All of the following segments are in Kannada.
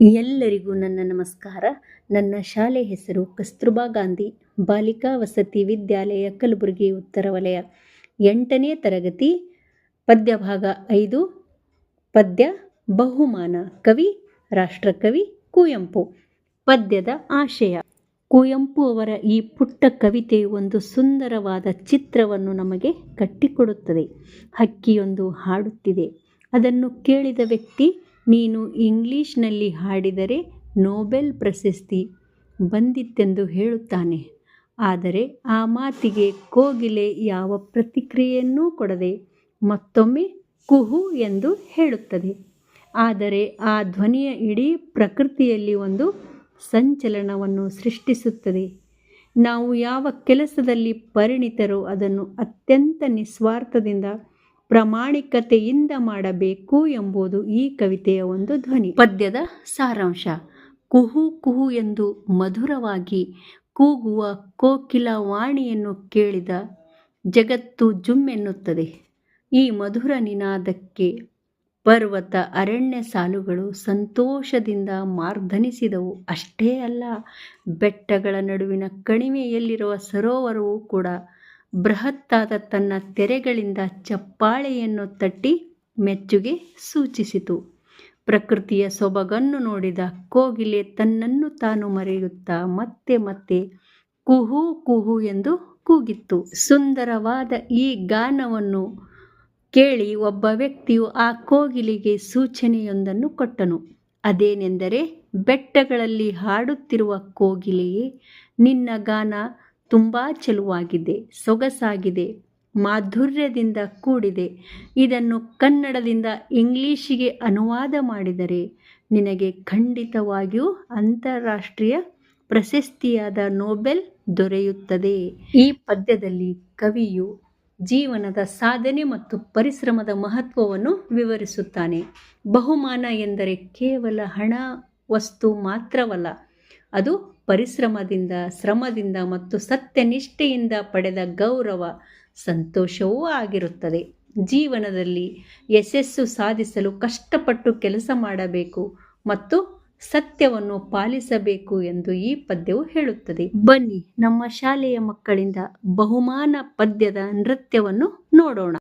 ಎಲ್ಲರಿಗೂ ನನ್ನ ನಮಸ್ಕಾರ. ನನ್ನ ಶಾಲೆ ಹೆಸರು ಕಸ್ತೂರ್ಬಾ ಗಾಂಧಿ. ಬಾಲಿಕಾ ವಸತಿ ವಿದ್ಯಾಲಯ, ಕಲಬುರಗಿ ಉತ್ತರ ವಲಯ. ಎಂಟನೇ ತರಗತಿ ಪದ್ಯ ಭಾಗ ಐದು. ಪದ್ಯ, ಬಹುಮಾನ ಕವಿ, ರಾಷ್ಟ್ರಕವಿ ಕುವೆಂಪು. ಪದ್ಯದ ಆಶಯ. ಕುವೆಂಪು ಅವರ ಈ ಪುಟ್ಟ ಕವಿತೆ ಒಂದು ಸುಂದರವಾದ ಚಿತ್ರವನ್ನು ನಮಗೆ ಕಟ್ಟಿಕೊಡುತ್ತದೆ. ಹಕ್ಕಿಯೊಂದು ಹಾಡುತ್ತಿದೆ. ಅದನ್ನು ಕೇಳಿದ ವ್ಯಕ್ತಿ ನೀನು ಇಂಗ್ಲಿಷ್ನಲ್ಲಿ ಹಾಡಿದರೆ ನೋಬೆಲ್ ಪ್ರಶಸ್ತಿ ಬಂದಿತ್ತೆಂದು ಹೇಳುತ್ತಾನೆ. ಆದರೆ ಆ ಮಾತಿಗೆ ಕೋಗಿಲೆ ಯಾವ ಪ್ರತಿಕ್ರಿಯೆಯನ್ನೂ ಕೊಡದೆ ಮತ್ತೊಮ್ಮೆ ಕುಹು ಎಂದು ಹೇಳುತ್ತದೆ. ಆದರೆ ಆ ಧ್ವನಿಯ ಇಡೀ ಪ್ರಕೃತಿಯಲ್ಲಿ ಒಂದು ಸಂಚಲನವನ್ನು ಸೃಷ್ಟಿಸುತ್ತದೆ. ನಾವು ಯಾವ ಕೆಲಸದಲ್ಲಿ ಪರಿಣಿತರೋ ಅದನ್ನು ಅತ್ಯಂತ ನಿಸ್ವಾರ್ಥದಿಂದ ಪ್ರಾಮಾಣಿಕತೆಯಿಂದ ಮಾಡಬೇಕು ಎಂಬುದು ಈ ಕವಿತೆಯ ಒಂದು ಧ್ವನಿ. ಪದ್ಯದ ಸಾರಾಂಶ. ಕುಹು ಕುಹು ಎಂದು ಮಧುರವಾಗಿ ಕೂಗುವ ಕೋಕಿಲ ವಾಣಿಯನ್ನು ಕೇಳಿದ ಜಗತ್ತು ಜುಮ್ಮೆನ್ನುತ್ತದೆ. ಈ ಮಧುರ ನಿನಾದಕ್ಕೆ ಪರ್ವತ ಅರಣ್ಯ ಸಾಲುಗಳು ಸಂತೋಷದಿಂದ ಮಾರ್ಧನಿಸಿದವು. ಅಷ್ಟೇ ಅಲ್ಲ, ಬೆಟ್ಟಗಳ ನಡುವಿನ ಕಣಿವೆಯಲ್ಲಿರುವ ಸರೋವರವೂ ಕೂಡ ಬೃಹತ್ತಾದ ತನ್ನ ತೆರೆಗಳಿಂದ ಚಪ್ಪಾಳೆಯನ್ನು ತಟ್ಟಿ ಮೆಚ್ಚುಗೆ ಸೂಚಿಸಿತು. ಪ್ರಕೃತಿಯ ಸೊಬಗನ್ನು ನೋಡಿದ ಕೋಗಿಲೆ ತನ್ನನ್ನು ತಾನು ಮರೆಯುತ್ತಾ ಮತ್ತೆ ಮತ್ತೆ ಕುಹು ಕುಹು ಎಂದು ಕೂಗಿತ್ತು. ಸುಂದರವಾದ ಈ ಗಾನವನ್ನು ಕೇಳಿ ಒಬ್ಬ ವ್ಯಕ್ತಿಯು ಆ ಕೋಗಿಲಿಗೆ ಸೂಚನೆಯೊಂದನ್ನು ಕೊಟ್ಟನು. ಅದೇನೆಂದರೆ, ಬೆಟ್ಟಗಳಲ್ಲಿ ಹಾಡುತ್ತಿರುವ ಕೋಗಿಲೆಯೇ, ನಿನ್ನ ಗಾನ ತುಂಬ ಚೆಲುವಾಗಿದೆ, ಸೊಗಸಾಗಿದೆ, ಮಾಧುರ್ಯದಿಂದ ಕೂಡಿದೆ. ಇದನ್ನು ಕನ್ನಡದಿಂದ ಇಂಗ್ಲೀಷಿಗೆ ಅನುವಾದ ಮಾಡಿದರೆ ನಿನಗೆ ಖಂಡಿತವಾಗಿಯೂ ಅಂತಾರಾಷ್ಟ್ರೀಯ ಪ್ರಶಸ್ತಿಯಾದ ನೋಬೆಲ್ ದೊರೆಯುತ್ತದೆ. ಈ ಪದ್ಯದಲ್ಲಿ ಕವಿಯು ಜೀವನದ ಸಾಧನೆ ಮತ್ತು ಪರಿಶ್ರಮದ ಮಹತ್ವವನ್ನು ವಿವರಿಸುತ್ತಾನೆ. ಬಹುಮಾನ ಎಂದರೆ ಕೇವಲ ಹಣ, ವಸ್ತು ಮಾತ್ರವಲ್ಲ, ಅದು ಪರಿಶ್ರಮದಿಂದ, ಶ್ರಮದಿಂದ ಮತ್ತು ಸತ್ಯನಿಷ್ಠೆಯಿಂದ ಪಡೆದ ಗೌರವ ಸಂತೋಷವೂ ಆಗಿರುತ್ತದೆ. ಜೀವನದಲ್ಲಿ ಯಶಸ್ಸು ಸಾಧಿಸಲು ಕಷ್ಟಪಟ್ಟು ಕೆಲಸ ಮಾಡಬೇಕು ಮತ್ತು ಸತ್ಯವನ್ನು ಪಾಲಿಸಬೇಕು ಎಂದು ಈ ಪದ್ಯವು ಹೇಳುತ್ತದೆ. ಬನ್ನಿ, ನಮ್ಮ ಶಾಲೆಯ ಮಕ್ಕಳಿಂದ ಬಹುಮಾನ ಪದ್ಯದ ನೃತ್ಯವನ್ನು ನೋಡೋಣ.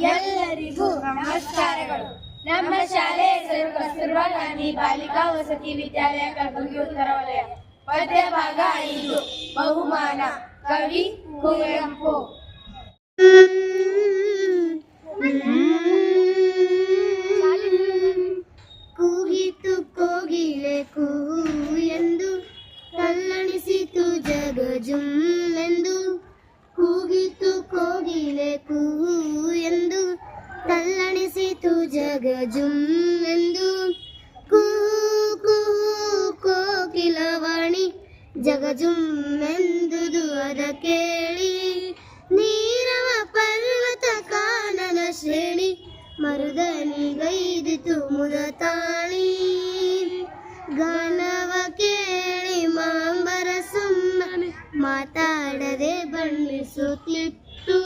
ಎಲ್ಲರಿಗೂ ನಮಸ್ಕಾರಗಳು. ನಮ್ಮ ಶಾಲೆಯ ಬಾಲಿಕಾ ವಸತಿ ವಿದ್ಯಾಲಯ, ಕಲಬುರಗಿ ಉತ್ತರ ವಲಯ. ಪದ್ಯ ಭಾಗ ಐದು ಬಹುಮಾನ ಕವಿ ಕುವೆಂಪು ಕೂಗಿತು ಕೋಗಿಲೆ ಕೂಗು ಎಂದು ತಲ್ಲಣಿಸಿತು ಜಗ ಜುಮ್ಮೆಂದು ಕೂಗಿತು ಕೋಗಿಲೆ ಕೂಗು ಜಗ ಜುಮ್ಮೆಂದುದು ಅದ ಕೇಳಿ. ನೀರವ ಪರ್ವತ ಕಾನನ ಶ್ರೇಣಿ ಮರುದನಿಗೈದಿತು ಮುದ ತಾಳಿ ಗಾನವ ಕೇಳಿ ಮಾಂಬರ ಸುಮ್ಮನೆ ಮಾತಾಡದೆ ಬಣ್ಣಿಸುತ್ತಿತ್ತು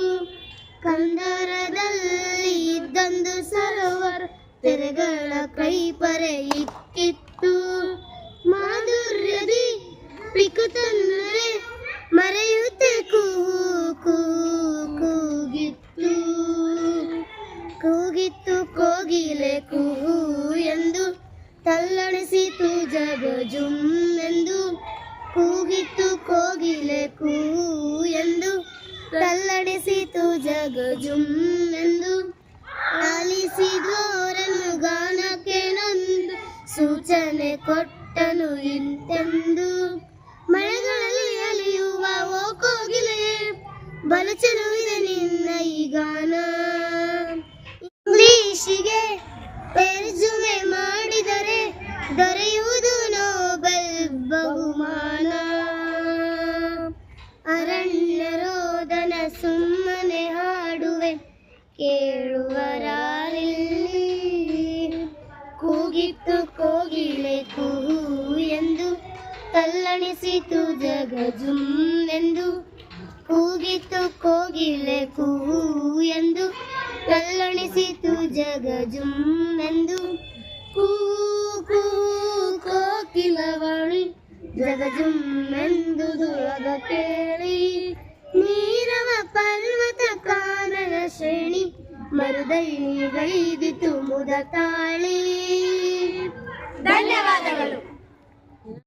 ಕಂದರದಲ್ಲಿ ಇದ್ದಂದು ಸರೋವರ. ತೆರೆಗಳ ಕೈಪರೆ ಇಕ್ಕಿತ್ತು. ಪಿಕುತನ್ನರೆ ಮರೆಯುತ್ತೆ ಕೂ ಕೂ ಕೂಗಿತ್ತು ಕೂಗಿತ್ತು ಕೋಗಿಲೆ ಕೂ ಎಂದು ತಲ್ಲಣಿಸಿತು ಜಗಜುಂ ಎಂದು. ಕೂಗಿತ್ತು ಕೋಗಿಲೆ ಕೂ ಎಂದು ತಲ್ಲಣಿಸಿತು ಜಗ ಗಾನ. ಇಂಗ್ಲಿಷಿಗೆ ತರ್ಜುಮೆ ಮಾಡಿದರೆ ದೊರೆಯುವುದು ನೋಬೆಲ್ ಬಹುಮಾನ. ಅರಣ್ಯ ರೋದನ ಸುಮ್ಮನೆ ಹಾಡುವೆ, ಕೇಳುವರಾರಿಲ್ಲಿ. ಕೂಗಿತ್ತು ಕೋಗಿಳೆ ಕೂ ಎಂದು, ತಲ್ಲಣಿಸಿತು ಜಗಜುಂ ಜುಮ್ಮೆಂದು ಕೂಗಿತ್ತು ಕೋಗಿಲೆ ಕೂ ಎಂದು ಕಲ್ಲೊಣಿಸಿತು ಜಗ ಜುಮ್ಮೆಂದು ಕೂ ಕೂ, ಕೋಕಿಲವಳಿ ಜಗ ಜುಮ್ಮೆಂದು ದುರಗ ಕೇಳಿ. ನೀರವ ಪರ್ವತ ಕಾನನ ಶ್ರೇಣಿ ಮರುದೈಗೈದಿತು ಮುದ ತಾಳಿ. ಧನ್ಯವಾದಗಳು.